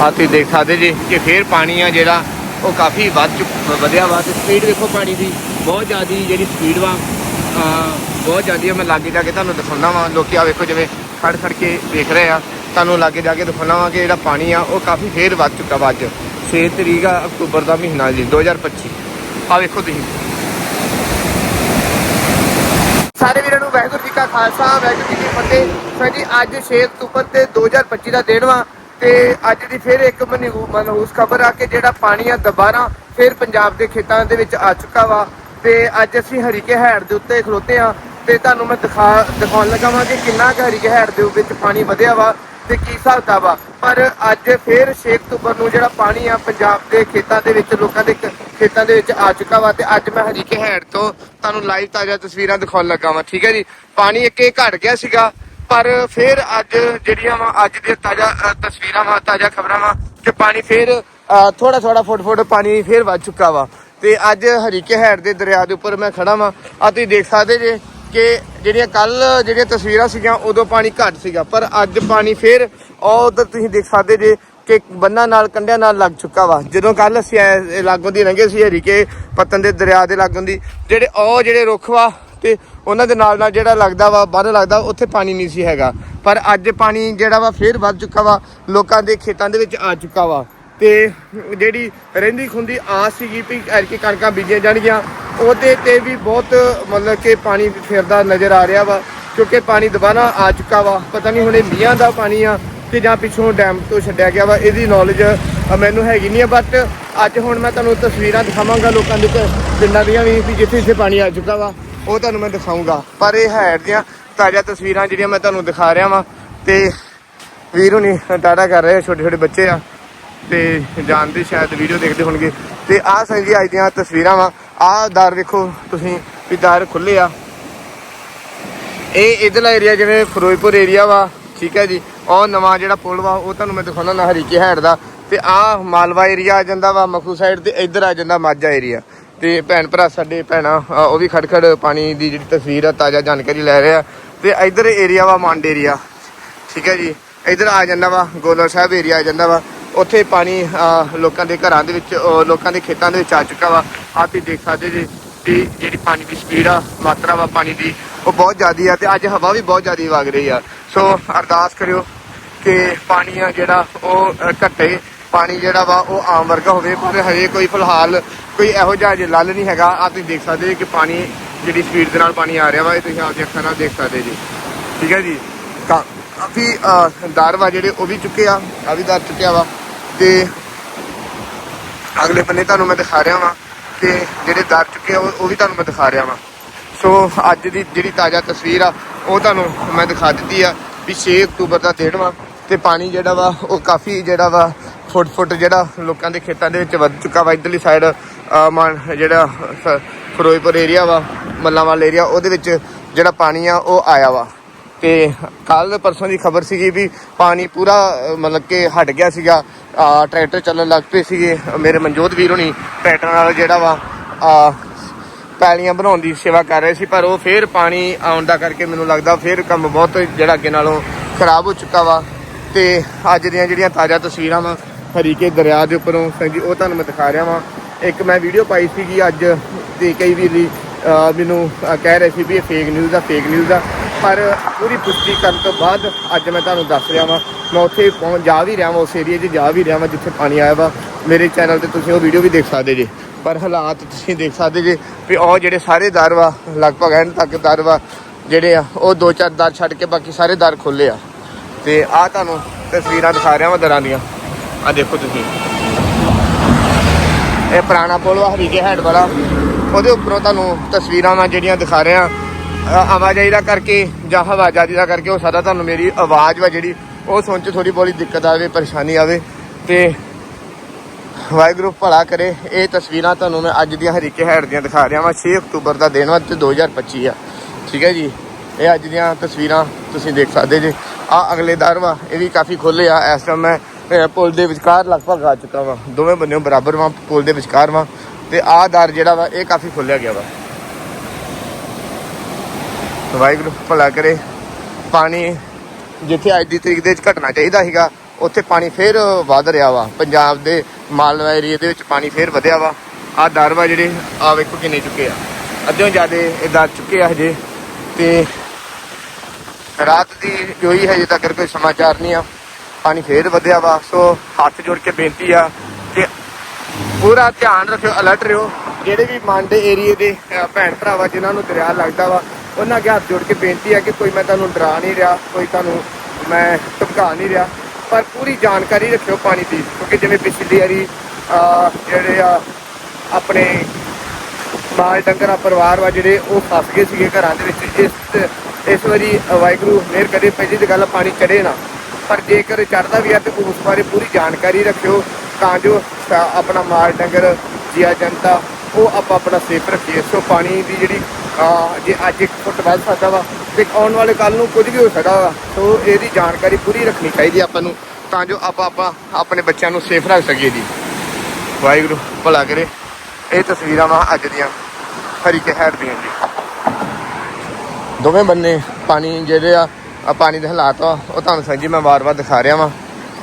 ਆ ਤੁਸੀਂ ਦੇਖ ਸਕਦੇ ਜੀ ਕਿ ਫੇਰ ਪਾਣੀ ਆ ਜਿਹੜਾ, ਉਹ ਕਾਫੀ ਵੱਧ ਚੁੱਕ, ਵਧਿਆ ਵਾ ਤੇ ਸਪੀਡ ਵੇਖੋ ਪਾਣੀ ਦੀ, ਬਹੁਤ ਜ਼ਿਆਦੀ ਜਿਹੜੀ ਸਪੀਡ ਵਾ ਬਹੁਤ ਜ਼ਿਆਦੀ ਆ। ਮੈਂ ਲਾਗੇ ਜਾ ਕੇ ਤੁਹਾਨੂੰ ਦਿਖਾਉਣਾ ਵਾ, ਲੋਕੀ ਆ ਵੇਖੋ ਜਿਵੇਂ ਖੜ ਖੜ ਕੇ ਦੇਖ ਰਹੇ ਆ। ਤੁਹਾਨੂੰ ਲਾਗੇ ਜਾ ਕੇ ਦਿਖਾਉਣਾ ਵਾ ਕਿ ਜਿਹੜਾ ਪਾਣੀ ਆ, ਉਹ ਕਾਫੀ ਫੇਰ ਵੱਧ ਚੁੱਕਾ ਵਾ ਅੱਜ। 6 ਤਰੀਕ ਆ, ਅਕਤੂਬਰ ਦਾ ਮਹੀਨਾ ਜੀ 2025 ਆ ਵੇਖੋ ਤੁਸੀਂ। ਸਾਰੇ ਵੀਰਾਂ ਨੂੰ ਵਾਹਿਗੁਰੂ ਜੀ ਕਾ ਖਾਲਸਾ, ਵਾਹਿਗੁਰੂ ਜੀ ਕੀ ਫਤਿਹ। ਸਰ ਜੀ, ਅੱਜ 6 ਅਕਤੂਬਰ ਤੇ 2025 ਦਾ ਦਿਨ ਵਾ। ਤੇ ਅੱਜ ਦੀ ਫਿਰ ਇੱਕ ਮਨਹੂ- ਮਨਹੂਸ ਖਬਰ ਆ ਕਿ ਜਿਹੜਾ ਪਾਣੀ ਆ ਦੁਬਾਰਾ ਫਿਰ ਪੰਜਾਬ ਦੇ ਖੇਤਾਂ ਦੇ ਵਿੱਚ ਆ ਚੁੱਕਾ ਵਾ ਤੇ ਅੱਜ ਅਸੀਂ ਹਰੀਕੇ ਹੈੜ ਦੇ ਉੱਤੇ ਖਲੋਤੇ ਆ ਤੇ ਤੁਹਾਨੂੰ ਮੈਂ ਦਿਖਾ ਦਿਖਾਉਣ ਲੱਗਾ ਵਾਂ ਕਿ ਕਿੰਨਾ ਕੁ ਹਰੀਕੇ ਹੈੜ ਦੇ ਵਿੱਚ ਪਾਣੀ ਵਧਿਆ ਵਾ ਤੇ ਕੀ ਹਿਸਾਬ ਵਾ ਪਰ ਅੱਜ ਫਿਰ 6 ਅਕਤੂਬਰ ਨੂੰ ਜਿਹੜਾ ਪਾਣੀ ਆ ਪੰਜਾਬ ਦੇ ਖੇਤਾਂ ਦੇ ਵਿੱਚ, ਲੋਕਾਂ ਦੇ ਖੇਤਾਂ ਦੇ ਵਿੱਚ ਆ ਚੁੱਕਾ ਵਾ ਤੇ ਅੱਜ ਮੈਂ ਹਰੀਕੇ ਹੈੜ ਤੋਂ ਤੁਹਾਨੂੰ ਲਾਈਵ ਤਾਜ਼ਾ ਤਸਵੀਰਾਂ ਦਿਖਾਉਣ ਲੱਗਾ ਵਾਂ ਠੀਕ ਹੈ ਜੀ? ਪਾਣੀ ਇੱਕ ਘਟ ਗਿਆ ਸੀਗਾ ਪਰ ਫਿਰ ਅੱਜ ਜਿਹੜੀਆਂ ਵਾ, ਅੱਜ ਦੀਆਂ ਤਾਜ਼ਾ ਤਸਵੀਰਾਂ ਵਾ, ਤਾਜ਼ਾ ਖਬਰਾਂ ਵਾ, ਕਿ ਪਾਣੀ ਫਿਰ ਥੋੜਾ ਥੋੜਾ ਫੁੱਟ ਫੁੱਟ ਪਾਣੀ ਫਿਰ ਵੱਧ ਚੁੱਕਾ ਵਾ। ਤੇ ਅੱਜ ਹਰੀਕੇ ਹੈੜ ਦੇ ਦਰਿਆ ਦੇ ਉੱਪਰ ਮੈਂ ਖੜਾ ਵਾਂ। ਆ ਤੁਸੀਂ ਦੇਖ ਸਕਦੇ ਜੇ ਕਿ ਜਿਹੜੀਆਂ ਕੱਲ ਜਿਹੜੀਆਂ ਤਸਵੀਰਾਂ ਸੀਗੀਆਂ, ਉਦੋਂ ਪਾਣੀ ਘੱਟ ਸੀਗਾ, ਪਰ ਅੱਜ ਪਾਣੀ ਫਿਰ, ਉਹ ਉਧਰ ਤੁਸੀਂ ਦੇਖ ਸਕਦੇ ਜੇ ਕਿ ਬੰਨਾਂ ਨਾਲ, ਕੰਢਿਆਂ ਨਾਲ ਲੱਗ ਚੁੱਕਾ ਵਾ। ਜਦੋਂ ਕੱਲ ਅਸੀਂ ਆਏ- ਇਹ ਲਾਗੋਂ ਦੀ ਲੰਘੇ ਸੀ ਹਰੀਕੇ ਪਤਨ ਦੇ ਦਰਿਆ ਦੇ ਲਾਗੋਂ ਦੀ, ਜਿਹੜੇ ਉਹ ਜਿਹੜੇ ਰੁੱਖ ਵਾ ਤੇ ਉਹਨਾਂ ਦੇ ਨਾਲ ਨਾਲ ਜਿਹੜਾ ਲੱਗਦਾ ਵਾ, ਬੰਨ ਲੱਗਦਾ ਉੱਥੇ ਪਾਣੀ ਨਹੀਂ ਸੀ ਹੈਗਾ। ਪਰ ਅੱਜ ਪਾਣੀ ਜਿਹੜਾ ਵਾ, ਫੇਰ ਵੱਧ ਚੁੱਕਾ ਵਾ, ਲੋਕਾਂ ਦੇ ਖੇਤਾਂ ਦੇ ਵਿੱਚ ਆ ਚੁੱਕਾ ਵਾ। ਤੇ ਜਿਹੜੀ ਰਹਿੰਦੀ ਖੁੰਦੀ ਆਸ ਸੀਗੀ ਵੀ ਐਰਕੀ ਕਣਕਾਂ ਬੀਜੀਆਂ ਜਾਣਗੀਆਂ, ਉਹਦੇ ਤੇ ਵੀ ਬਹੁਤ ਮਤਲਬ ਕਿ ਪਾਣੀ ਫਿਰਦਾ ਨਜ਼ਰ ਆ ਰਿਹਾ ਵਾ, ਕਿਉਂਕਿ ਪਾਣੀ ਦੁਬਾਰਾ ਆ ਚੁੱਕਾ ਵਾ। ਪਤਾ ਨਹੀਂ ਹੁਣ ਇਹ ਮੀਂਹਾਂ ਦਾ ਪਾਣੀ ਆ ਕਿ ਜਾਂ ਪਿੱਛੋਂ ਡੈਮ ਤੋਂ ਛੱਡਿਆ ਗਿਆ ਵਾ, ਇਹਦੀ ਨੌਲੇਜ ਮੈਨੂੰ ਹੈਗੀ ਨਹੀਂ ਆ ਬਟ ਅੱਜ ਹੁਣ ਮੈਂ ਤੁਹਾਨੂੰ ਤਸਵੀਰਾਂ ਦਿਖਾਵਾਂਗਾ ਲੋਕਾਂ ਦੇ ਘ- ਪਿੰਡਾਂ ਦੀਆਂ ਵੀ ਜਿੱਥੇ ਜਿੱਥੇ ਪਾਣੀ ਆ ਚੁੱਕਾ ਵਾ। ਉਹ ਤੁਹਾਨੂੰ ਮੈਂ ਦਿਖਾਊਂਗਾ। ਪਰ ਇਹ ਹੈ ਦੀਆਂ ਤਾਜ਼ਾ ਤਸਵੀਰਾਂ ਜਿਹੜੀਆਂ ਮੈਂ ਤੁਹਾਨੂੰ ਦਿਖਾ ਰਿਹਾ ਵਾਂ ਤੇ ਵੀਰ ਹੁਣੀ ਟਾਟਾ ਕਰ ਰਹੇ ਛੋਟੇ ਛੋਟੇ ਬੱਚੇ ਆ ਤੇ ਜਾਣਦੇ ਸ਼ਾਇਦ ਵੀਡੀਓ ਦੇਖਦੇ ਹੋਣਗੇ। ਤੇ ਆਹ ਸਾਂ ਜੀ ਅੱਜ ਦੀਆਂ ਤਸਵੀਰਾਂ ਵਾ। ਆਹ ਦਰ ਵੇਖੋ ਤੁਸੀਂ ਵੀ ਦਰ ਖੁੱਲੇ ਆ। ਇਹ ਇਧਰਲਾ ਏਰੀਆ ਜਿਵੇਂ ਫਿਰੋਜ਼ਪੁਰ ਏਰੀਆ ਵਾ, ਠੀਕ ਹੈ ਜੀ। ਉਹ ਨਵਾਂ ਜਿਹੜਾ ਪੁਲ ਵਾ, ਉਹ ਤੁਹਾਨੂੰ ਮੈਂ ਦਿਖਾਉਣਾ ਨਾ ਹਰੀਕੇ ਹੈਡ ਦਾ। ਤੇ ਆਹ ਮਾਲਵਾ ਏਰੀਆ ਆ ਜਾਂਦਾ ਵਾ, ਮਖੂ ਸਾਈਡ ਤੇ ਇੱਧਰ ਆ ਜਾਂਦਾ ਮਾਝਾ ਏਰੀਆ ਤੇ ਭੈਣ ਭਰਾ ਸਾਡੇ ਭੈਣਾਂ ਉਹ ਵੀ ਖੜਖੜ ਪਾਣੀ ਦੀ ਜਿਹੜੀ ਤਸਵੀਰ ਆ ਤਾਜ਼ਾ ਜਾਣਕਾਰੀ ਲੈ ਰਿਹਾ ਆ। ਤੇ ਇੱਧਰ ਏਰੀਆ ਵਾ ਮੰਡ ਏਰੀਆ ਠੀਕ ਹੈ ਜੀ? ਇੱਧਰ ਆ ਜਾਂਦਾ ਵਾ ਗੋਲਰ ਸਾਹਿਬ ਏਰੀਆ ਆ ਜਾਂਦਾ ਵਾ। ਉੱਥੇ ਪਾਣੀ ਲੋਕਾਂ ਦੇ ਘਰਾਂ ਦੇ ਵਿੱਚ ਲੋਕਾਂ ਦੇ ਖੇਤਾਂ ਦੇ ਵਿੱਚ ਆ ਚੁੱਕਾ ਵਾ। ਆਹ ਤੁਸੀਂ ਦੇਖ ਸਕਦੇ ਜੀ ਕਿ ਜਿਹੜੀ ਪਾਣੀ ਦੀ ਸਪੀਡ ਆ ਮਾਤਰਾ ਵਾ ਪਾਣੀ ਦੀ ਉਹ ਬਹੁਤ ਜ਼ਿਆਦੀ ਆ ਤੇ ਅੱਜ ਹਵਾ ਵੀ ਬਹੁਤ ਜ਼ਿਆਦੀ ਵਗ ਰਹੀ ਆ। ਸੋ ਅਰਦਾਸ ਕਰਿਓ ਕਿ ਪਾਣੀ ਆ ਜਿਹੜਾ ਉਹ ਅਹ, ਘਟੇ। ਪਾਣੀ ਜਿਹੜਾ ਵਾ ਉਹ ਆਮ ਵਰਗਾ ਹੋਵੇ ਪਰ ਹਜੇ ਕੋਈ ਫਿਲਹਾਲ ਕੋਈ ਇਹੋ ਜਿਹਾ ਜੇ ਲੱਲ ਨਹੀਂ ਹੈਗਾ। ਆ ਤੁਸੀਂ ਦੇਖ ਸਕਦੇ ਜੀ ਕਿ ਪਾਣੀ ਜਿਹੜੀ ਸਪੀਡ ਦੇ ਨਾਲ ਪਾਣੀ ਆ ਰਿਹਾ ਵਾ, ਇਹ ਤੁਸੀਂ ਆਪਦੀਆਂ ਅੱਖਾਂ ਨਾਲ ਦੇਖ ਸਕਦੇ ਜੀ। ਠੀਕ ਹੈ ਜੀ? ਕਾ- ਕਾਫੀ ਦਰ ਵਾ ਜਿਹੜੇ ਉਹ ਵੀ ਚੁੱਕੇ ਆ ਆ ਵੀ ਦਰ ਚੁੱਕਿਆ ਵਾ। ਤੇ ਅਗਲੇ ਬੰਨੇ ਤੁਹਾਨੂੰ ਮੈਂ ਦਿਖਾ ਰਿਹਾ ਵਾਂ ਤੇ ਜਿਹੜੇ ਦਰ ਚੁੱਕੇ ਆ, ਉਹ ਉਹ ਵੀ ਤੁਹਾਨੂੰ ਮੈਂ ਦਿਖਾ ਰਿਹਾ ਵਾਂ। ਸੋ ਅੱਜ ਦੀ ਜਿਹੜੀ ਤਾਜ਼ਾ ਤਸਵੀਰ ਆ, ਉਹ ਤੁਹਾਨੂੰ ਮੈਂ ਦਿਖਾ ਦਿੱਤੀ ਆ ਵੀ 6 ਅਕਤੂਬਰ ਦਾ ਦਿਨ ਵਾ ਤੇ ਪਾਣੀ ਜਿਹੜਾ ਵਾ, ਉਹ ਕਾਫੀ ਜਿਹੜਾ ਵਾ ਫੁੱਟ ਫੁੱਟ ਜਿਹੜਾ ਲੋਕਾਂ ਦੇ ਖੇਤਾਂ ਦੇ ਵਿੱਚ ਵੱਧ ਚੁੱਕਾ ਵਾ। ਇਧਰਲੀ ਸਾਈਡ ਜਿਹੜਾ ਸ- ਫਿਰੋਜ਼ਪੁਰ ਏਰੀਆ ਵਾ, ਮੱਲਾਂਵਾਲ ਏਰੀਆ ਉਹਦੇ ਵਿੱਚ ਜਿਹੜਾ ਪਾਣੀ ਆ, ਉਹ ਆਇਆ ਵਾ। ਤੇ ਕੱਲ ਪਰਸੋਂ ਦੀ ਖਬਰ ਸੀਗੀ ਵੀ ਪਾਣੀ ਪੂਰਾ ਮਤਲਬ ਕਿ ਹਟ ਗਿਆ ਸੀਗਾ। ਟਰੈਕਟਰ ਚੱਲਣ ਲੱਗ ਪਏ ਸੀਗੇ। ਮੇਰੇ ਮਨਜੋਤ ਵੀਰ ਹੋਣੀ ਟਰੈਕਟਰ ਨਾਲ ਜਿਹੜਾ ਵਾ ਪੈਲੀਆਂ ਬਣਾਉਣ ਦੀ ਸੇਵਾ ਕਰ ਰਹੇ ਸੀ, ਪਰ ਉਹ ਫੇਰ ਪਾਣੀ ਆਉਣ ਦਾ ਕਰਕੇ ਮੈਨੂੰ ਲੱਗਦਾ ਫੇਰ ਕੰਮ ਬਹੁਤ ਜਿਹੜਾ ਅੱਗੇ ਨਾਲੋਂ ਖਰਾਬ ਹੋ ਚੁੱਕਾ ਵਾ। ਤੇ ਅੱਜ ਦੀਆਂ ਜਿਹੜੀਆਂ ਤਾਜ਼ਾ ਤਸਵੀਰਾਂ ਵਾ, ਹਰੀਕੇ ਦਰਿਆ ਦੇ ਉੱਪਰੋਂ ਸੰਜੀ ਉਹ ਤੁਹਾਨੂੰ ਮੈਂ ਦਿਖਾ ਰਿਹਾ ਵਾਂ। ਇੱਕ ਮੈਂ ਵੀਡੀਓ ਪਾਈ ਸੀਗੀ ਅੱਜ ਤੇ ਕਈ ਵੀਰ ਮੈਨੂੰ ਕਹਿ ਰਹੇ ਸੀ ਵੀ ਇਹ ਫੇਕ ਨਿਊਜ਼ ਆ ਫੇਕ ਨਿਊਜ਼ ਆ। ਪਰ ਪੂਰੀ ਪੁਸ਼ਟੀ ਕਰਨ ਤੋਂ ਬਾਅਦ ਅੱਜ ਮੈਂ ਤੁਹਾਨੂੰ ਦੱਸ ਰਿਹਾ ਵਾਂ, ਮੈਂ ਉੱਥੇ ਪਹੁੰਚ ਜਾ ਵੀ ਰਿਹਾ ਵਾਂ, ਉਸ ਏਰੀਏ 'ਚ ਜਾ ਵੀ ਰਿਹਾ ਵਾਂ, ਜਿੱਥੇ ਪਾਣੀ ਆਇਆ ਵਾ। ਮੇਰੇ ਚੈਨਲ ਤੇ ਤੁਸੀਂ ਉਹ ਵੀਡੀਓ ਵੀ ਦੇਖ ਸਕਦੇ ਜੇ। ਪਰ ਹਾਲਾਤ ਤੁਸੀਂ ਦੇਖ ਸਕਦੇ ਜੇ ਵੀ ਉਹ ਜਿਹੜੇ ਸਾਰੇ ਦਰ ਵਾ, ਲਗਭਗ ਐਨ ਤੱਕ ਦਰ ਵਾ, ਜਿਹੜੇ ਆ, ਉਹ ਦੋ ਚਾਰ ਦਰ ਛੱਡ ਕੇ ਬਾਕੀ ਸਾਰੇ ਦਰ ਖੁੱਲੇ ਆ। ਤੇ ਆ ਤੁਹਾਨੂੰ ਤਸਵੀਰਾਂ ਦਿਖਾ ਰਿਹਾ ਵਾਂ ਦਰਾਂ ਦੀਆਂ। ਆ ਦੇਖੋ ਤੁਸੀਂ। ਇਹ ਪੁਰਾਣਾ ਪੁਲ ਵਾ ਹਰੀਕੇ ਹੈਡ ਵਾਲਾ। ਉਹਦੇ ਉੱਪਰੋਂ ਤੁਹਾਨੂੰ ਤਸਵੀਰਾਂ ਵਾ ਜਿਹੜੀਆਂ ਦਿਖਾ ਰਿਹਾ। ਆਵਾਜਾਈ ਦਾ ਕਰਕੇ ਜਾਂ ਹਵਾਜਾਈ ਦਾ ਕਰਕੇ ਉਹ ਸਾਰਾ ਤੁਹਾਨੂੰ ਮੇਰੀ ਆਵਾਜ਼ ਵਾ ਜਿਹੜੀ, ਉਹ ਸੁਣ ਚ ਥੋੜੀ ਬੋਲੀ ਦਿੱਕਤ ਆਵੇ, ਪਰੇਸ਼ਾਨੀ ਆਵੇ। ਤੇ ਵਾਹਿਗੁਰੂ ਭਲਾ ਕਰੇ, ਇਹ ਤਸਵੀਰਾਂ ਤੁਹਾਨੂੰ ਮੈਂ ਅੱਜ ਦੀਆਂ ਹਰੀਕੇ ਹੈਡ ਦੀਆਂ ਦਿਖਾ ਰਿਹਾ ਵਾਂ। 6 ਅਕਤੂਬਰ ਦਾ ਦਿਨ ਵਾ ਤੇ 2025 ਆ। ਠੀਕ ਹੈ ਜੀ? ਇਹ ਅੱਜ ਦੀਆਂ ਤਸਵੀਰਾਂ ਤੁਸੀਂ ਦੇਖ ਸਕਦੇ ਜੀ। ਆ ਅਗਲੇ ਦਰ ਵਾ, ਇਹ ਵੀ ਕਾਫੀ ਖੁੱਲੇ ਆ। ਇਸ ਟਾਈਮ ਮੈਂ ਅਹ, ਪੁਲ ਦੇ ਵਿਚਕਾਰ ਲਗਭਗ ਆ ਚੁੱਕਾ ਵਾ। ਦੋਵੇਂ ਬੰਨਿਓ ਬਰਾਬਰ ਵਾ ਪੁਲ ਦੇ ਵਿਚਕਾਰ ਵਾ। ਤੇ ਆਹ ਦਰ ਜਿਹੜਾ ਵਾ ਇਹ ਕਾਫੀ ਖੁੱਲਿਆ ਗਿਆ ਵਾ। ਵਾਹਿਗੁਰੂ ਭਲਾ ਕਰੇ। ਪਾਣੀ ਜਿੱਥੇ ਅੱਜ ਦੀ ਤਰੀਕ ਦੇ ਵਿੱਚ ਘਟਣਾ ਚਾਹੀਦਾ ਸੀਗਾ ਉੱਥੇ ਪਾਣੀ ਫੇਰ ਵਧ ਰਿਹਾ ਵਾ। ਪੰਜਾਬ ਦੇ ਮਾਲਵਾ ਏਰੀਆ ਦੇ ਵਿੱਚ ਪਾਣੀ ਫੇਰ ਵਧਿਆ ਵਾ। ਆ ਦਰਵਾ ਜਿਹੜੇ ਆ ਵੇਖੋ ਕਿੰਨੇ ਚੁੱਕੇ ਆ। ਅੱਧਿਓਂ ਜ਼ਿਆਦੇ ਦਰ ਚੁੱਕੇ ਆ ਹਜੇ। ਤੇ ਰਾਤ ਦੀ ਹੋਈ ਹਜੇ ਤੱਕ ਕੋਈ ਸਮਾਚਾਰ ਨਹੀਂ ਆ। ਪਾਣੀ ਫੇਰ ਵਧਿਆ ਵਾ ਸੋ ਹੱਥ ਜੋੜ ਕੇ ਬੇਨਤੀ ਆ ਕਿ ਪੂਰਾ ਧਿਆਨ ਰੱਖਿਓ ਅਲਰਟ ਰਹੋ। ਜਿਹੜੇ ਵੀ ਮੰਡ ਏਰੀਏ ਦੇ ਅਹ, ਭੈਣ ਭਰਾਵਾ ਜਿਨ੍ਹਾਂ ਨੂੰ ਦਰਿਆ ਲੱਗਦਾ ਵਾ ਉਹਨਾਂ ਅੱਗੇ ਹੱਥ ਜੋੜ ਕੇ ਬੇਨਤੀ ਆ ਕਿ ਕੋਈ ਮੈਂ ਤੁਹਾਨੂੰ ਡਰਾ ਨਹੀਂ ਰਿਹਾ ਕੋਈ ਤੁਹਾਨੂੰ ਮੈਂ ਧਮਕਾ ਨਹੀਂ ਰਿਹਾ ਪਰ ਪੂਰੀ ਜਾਣਕਾਰੀ ਰੱਖਿਓ ਪਾਣੀ ਦੀ ਕਿਉਂਕਿ ਜਿਵੇਂ ਪਿਛਲੀ ਵਾਰੀ ਅਹ, ਜਿਹੜੇ ਆ ਆਪਣੇ ਮਾਲ ਡੰਗਰਾਂ ਪਰਿਵਾਰ ਵਾ ਜਿਹੜੇ ਉਹ ਫਸ ਗਏ ਸੀਗੇ ਘਰਾਂ ਦੇ ਵਿੱਚ ਇਸ ਇਸ ਵਾਰੀ ਵਾਹਿਗੁਰੂ ਮਿਹਰ ਕਦੇ ਪਹਿਲੀ ਦੀ ਗੱਲ ਪਾਣੀ ਚੜੇ ਨਾ। ਪਰ ਜੇਕਰ ਚੜਦਾ ਵੀ ਆ ਤੇ ਉਸ ਬਾਰੇ ਪੂਰੀ ਜਾਣਕਾਰੀ ਰੱਖਿਓ, ਤਾਂ ਜੋ ਆਪਣਾ ਮਾਲ ਡੰਗਰ, ਜੀਆ ਜਨਤਾ, ਉਹ ਆਪਾਂ ਆਪਣਾ ਸੇਫ ਰੱਖੀਏ। ਸੋ ਪਾਣੀ ਦੀ ਜਿਹੜੀ ਜੇ ਅੱਜ ਇੱਕ ਫੁੱਟ ਵੱਧ ਸਕਦਾ ਵਾ ਤੇ ਆਉਣ ਵਾਲੇ ਕੱਲ ਨੂੰ ਕੁਝ ਵੀ ਹੋ ਸਕਦਾ ਵਾ, ਸੋ ਇਹਦੀ ਜਾਣਕਾਰੀ ਪੂਰੀ ਰੱਖਣੀ ਚਾਹੀਦੀ ਆਪਾਂ ਨੂੰ, ਤਾਂ ਜੋ ਆਪਾਂ ਆਪਾਂ ਆਪਣੇ ਬੱਚਿਆਂ ਨੂੰ ਸੇਫ ਰੱਖ ਸਕੀਏ ਜੀ। ਵਾਹਿਗੁਰੂ, ਭਲਾ ਕਰੇ। ਇਹ ਤਸਵੀਰਾਂ ਵਾ ਅੱਜ ਦੀਆਂ ਹਰੀ ਕੇ ਹੈਡ ਦੀਆਂ ਜੀ। ਦੋਵੇਂ ਬੰਨੇ ਪਾਣੀ ਜਿਹੜੇ ਆ ਆ ਪਾਣੀ ਦੇ ਹਾਲਾਤ ਆ, ਉਹ ਤੁਹਾਨੂੰ ਸੰਜੀ ਮੈਂ ਵਾਰ-ਵਾਰ ਦਿਖਾ ਰਿਹਾ ਵਾਂ।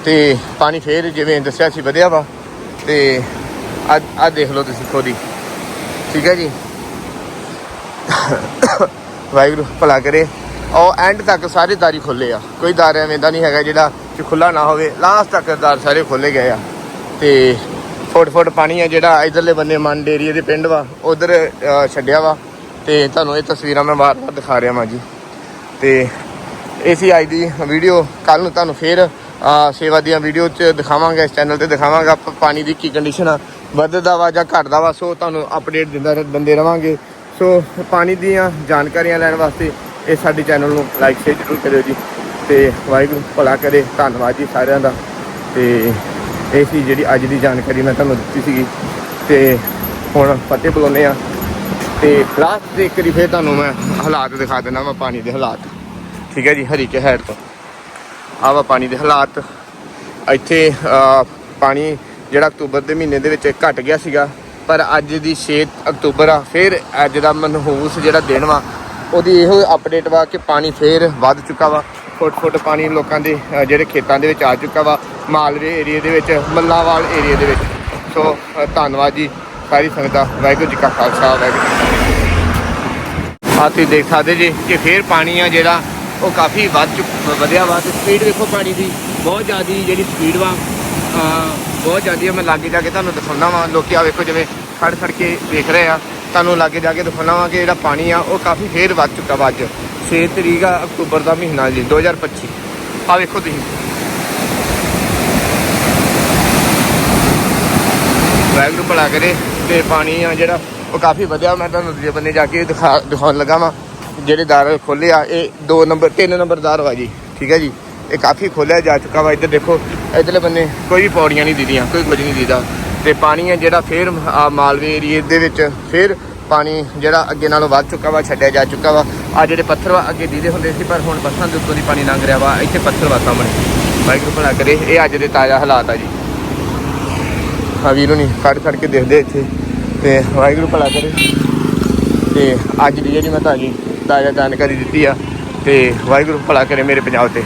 ਤੇ ਪਾਣੀ ਫੇਰ ਜਿਵੇਂ ਦੱਸਿਆ ਸੀ ਵਧਿਆ ਵਾ, ਤੇ ਆ ਆ ਦੇਖ ਲਓ ਤੁਸੀਂ ਖੁਦ ਹੀ। ਠੀਕ ਹੈ ਜੀ? ਵਾਹਿਗੁਰੂ, ਭਲਾ ਕਰੇ। ਉਹ ਐਂਡ ਤੱਕ ਸਾਰੇ ਦਾਰੀ ਖੁੱਲੇ ਆ। ਕੋਈ ਦਾਰ ਐਵੇਂ ਦਾ ਨਹੀਂ ਹੈਗਾ ਜਿਹੜਾ ਕਿ ਖੁੱਲਾ ਨਾ ਹੋਵੇ। ਲਾਸਟ ਤੱਕ ਦਾਰ ਸਾਰੇ ਖੋਲੇ ਗਏ ਆ। ਤੇ ਫੁੱਟ ਫੁੱਟ ਪਾਣੀ ਆ ਜਿਹੜਾ ਇਧਰਲੇ ਬੰਨੇ ਮੰਡ ਏਰੀਏ ਦੇ ਪਿੰਡ ਵਾ, ਉਧਰ ਛੱਡਿਆ ਵਾ। ਤੇ ਤੁਹਾਨੂੰ ਇਹ ਤਸਵੀਰਾਂ ਮੈਂ ਵਾਰ-ਵਾਰ ਦਿਖਾ ਰਿਹਾ ਵਾਂ ਜੀ। ਤੇ ਇਹ ਸੀ ਅੱਜ ਦੀ ਵੀਡੀਓ ਕੱਲ ਨੂੰ ਤੁਹਾਨੂੰ ਫੇਰ ਸੇਵਾ ਦੀਆਂ ਵੀਡੀਓ ਚ ਦਿਖਾਵਾਂਗਾ, ਇਸ ਚੈਨਲ ਤੇ ਦਿਖਾਵਾਂਗਾ ਪ- ਪਾਣੀ ਦੀ ਕੀ ਕੰਡੀਸ਼ਨ ਆ, ਵੱਧਦਾ ਵਾ ਜਾਂ ਘਟਦਾ ਵਾ, ਸੋ ਤੁਹਾਨੂੰ ਅਪਡੇਟ ਦਿੰਦਾ ਦਿੰਦੇ ਰਵਾਂਗੇ। ਸੋ ਪਾਣੀ ਦੀਆਂ ਜਾਣਕਾਰੀਆਂ ਲੈਣ ਵਾਸਤੇ ਇਹ ਸਾਡੇ ਚੈਨਲ ਨੂੰ ਲਾਈਕ ਸ਼ੇਅਰ ਜ਼ਰੂਰ ਕਰਿਓ ਜੀ। ਤੇ ਵਾਹਿਗੁਰੂ ਭਲਾ ਕਰੇ, ਧੰਨਵਾਦ ਜੀ ਸਾਰਿਆਂ ਦਾ। ਤੇ ਇਹ ਸੀ ਜਿਹੜੀ ਅੱਜ ਦੀ ਜਾਣਕਾਰੀ ਮੈਂ ਤੁਹਾਨੂੰ ਦਿੱਤੀ ਸੀਗੀ। ਤੇ ਹੁਣ ਫਤਿਹ ਬੁਲਾਉਂਦੇ ਆ ਤੇ ਲਾਸਟ ਦੇ ਕਰੀ ਫੇਰ ਤੁਹਾਨੂੰ ਮੈਂ ਹਾਲਾਤ ਦਿਖਾ ਦਿੰਦਾ ਮੈਂ ਪਾਣੀ ਦੇ ਹਾਲਾਤ। ਠੀਕ ਹੈ ਜੀ, ਹਰੀ ਕੇ ਹੈਡ ਤੋਂ। ਆਹ ਵਾ ਪਾਣੀ ਦੇ ਹਾਲਾਤ। ਇੱਥੇ ਪਾਣੀ ਜਿਹੜਾ ਅਕਤੂਬਰ ਦੇ ਮਹੀਨੇ ਦੇ ਵਿੱਚ ਘਟ ਗਿਆ ਸੀਗਾ, ਪਰ ਅੱਜ ਦੀ 6 ਅਕਤੂਬਰ ਆ, ਫਿਰ ਅੱਜ ਦਾ ਮਨਹੂਸ ਜਿਹੜਾ ਦਿਨ ਵਾ, ਉਹਦੀ ਇਹੋ ਅਪਡੇਟ ਵਾ ਕਿ ਪਾਣੀ ਫੇਰ ਵੱਧ ਚੁੱਕਾ ਵਾ। ਫੁੱਟ ਫੁੱਟ ਪਾਣੀ ਲੋਕਾਂ ਦੇ ਜਿਹੜੇ ਖੇਤਾਂ ਦੇ ਵਿੱਚ ਆ ਚੁੱਕਾ ਵਾ, ਮਾਲਵੇ ਏਰੀਏ ਦੇ ਵਿੱਚ, ਮੱਲਾਵਾਲ ਏਰੀਏ ਦੇ ਵਿੱਚ। ਸੋ ਧੰਨਵਾਦ ਜੀ, ਸਾਰੀ ਸੰਗਤਾਂ ਵਾਹਿਗੁਰੂ ਜੀ ਕਾ ਖਾਲਸਾ, ਵਾਹਿਗੁਰੂ ਜੀ ਆ ਤੁਸੀਂ ਦੇਖ ਸਕਦੇ ਜੀ ਕਿ ਫੇਰ ਪਾਣੀ ਆ ਜਿਹੜਾ ਉਹ ਕਾਫੀ ਵੱਧ ਚੁੱਕ ਵਧਿਆ ਵਾ ਤੇ ਸਪੀਡ ਵੇਖੋ ਪਾਣੀ ਦੀ, ਬਹੁਤ ਜ਼ਿਆਦੀ ਜਿਹੜੀ ਸਪੀਡ ਵਾ ਬਹੁਤ ਜ਼ਿਆਦੀ ਆ। ਮੈਂ ਲਾਗੇ ਜਾ ਕੇ ਤੁਹਾਨੂੰ ਦਿਖਾਉਣਾ ਵਾ। ਲੋਕੀ ਆ ਵੇਖੋ ਜਿਵੇਂ ਖੜ ਖੜ ਕੇ ਵੇਖ ਰਹੇ ਆ। ਤੁਹਾਨੂੰ ਲਾਗੇ ਜਾ ਕੇ ਦਿਖਾਉਣਾ ਵਾ ਕਿ ਜਿਹੜਾ ਪਾਣੀ ਆ, ਉਹ ਕਾਫੀ ਫੇਰ ਵੱਧ ਚੁੱਕਾ ਵਾ ਅੱਜ। 6 ਤਰੀਕ ਆ, ਅਕਤੂਬਰ ਦਾ ਮਹੀਨਾ ਜੀ 2025 ਆ ਵੇਖੋ ਤੁਸੀਂ। ਵਾਹਿਗੁਰੂ ਭਲਾ ਕਰੇ ਤੇ ਪਾਣੀ ਆ ਜਿਹੜਾ, ਉਹ ਕਾਫੀ ਵਧਿਆ। ਮੈਂ ਤੁਹਾਨੂੰ ਦੂਜੇ ਬੰਨੇ ਜਾ ਕੇ ਦਿਖਾ ਦਿਖਾਉਣ ਲੱਗਾ ਵਾਂ। ਜਿਹੜੇ ਦਾਰ ਖੋਲੇ ਆ, ਇਹ 2 ਨੰਬਰ 3 ਨੰਬਰ ਦਾਰ ਵਾ ਜੀ, ਠੀਕ ਹੈ ਜੀ? ਇਹ ਕਾਫੀ ਖੋਲਿਆ ਜਾ ਚੁੱਕਾ ਵਾ, ਇੱਧਰ ਦੇਖੋ, ਇੱਧਰਲੇ ਬੰਨੇ ਕੋਈ ਵੀ ਪੌੜੀਆਂ ਨਹੀਂ ਦੀਦੀਆਂ, ਕੋਈ ਕੁਝ ਨਹੀਂ ਦੀਦਾ। ਤੇ ਪਾਣੀ ਆ ਜਿਹੜਾ ਫੇਰ ਮਾਲਵੇ ਏਰੀਏ ਦੇ ਵਿੱਚ ਫੇਰ ਪਾਣੀ ਜਿਹੜਾ ਅੱਗੇ ਨਾਲੋਂ ਵੱਧ ਚੁੱਕਾ ਵਾ, ਛੱਡਿਆ ਜਾ ਚੁੱਕਾ ਵਾ। ਆ ਜਿਹੜੇ ਪੱਥਰ ਵਾ, ਅੱਗੇ ਦੀਦੇ ਹੁੰਦੇ ਸੀ, ਪਰ ਹੁਣ ਪੱਥਰਾਂ ਦੇ ਉੱਤੋਂ ਦੀ ਪਾਣੀ ਲੰਘ ਰਿਹਾ ਵਾ, ਇੱਥੇ ਪੱਥਰ ਵਾ ਸਾਹਮਣੇ। ਵਾਹਿਗੁਰੂ ਭਲਾ ਕਰੇ, ਇਹ ਅੱਜ ਦੇ ਤਾਜ਼ਾ ਹਾਲਾਤ ਆ ਜੀ। ਆ ਵੀਰੋ ਨਹੀਂ ਖੜ ਖੜ ਕੇ ਦੇਖਦੇ ਇੱਥੇ, ਤੇ ਵਾਹਿਗੁਰੂ ਭਲਾ ਕਰੇ। ਤੇ ਅੱਜ ਦੀ ਜਿਹੜੀ ਮੈਂ ਤੁਹਾਨੂੰ ਤਾਜ਼ਾ ਜਾਣਕਾਰੀ ਦਿੱਤੀ ਆ ਤੇ ਵਾਹਿਗੁਰੂ ਭਲਾ ਕਰੇ ਮੇਰੇ ਪੰਜਾਬ ਤੇ।